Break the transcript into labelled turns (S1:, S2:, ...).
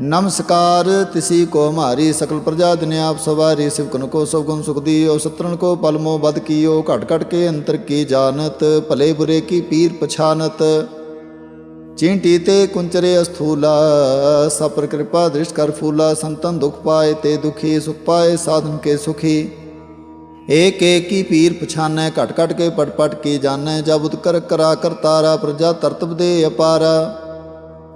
S1: नमस्कार, तिसी को हमारी सकल प्रजा दिन आप सवारी शिवकन को सब गुण सुख दियो शत्रुन को पलमो बद कियो कट कट के अंतर की जानत पले बुरे की पीर पछानत। चींटी ते कुंचरे अस्थूला, सपर कृपा दृष्ट कर फूला, संतन दुख पाए ते दुखी, सुख पाए साधन के सुखी। एक एक की पीर पछाने कट कट के पटपट की जाने जब उद करा कर तारा, प्रजा तरतब दे अपारा।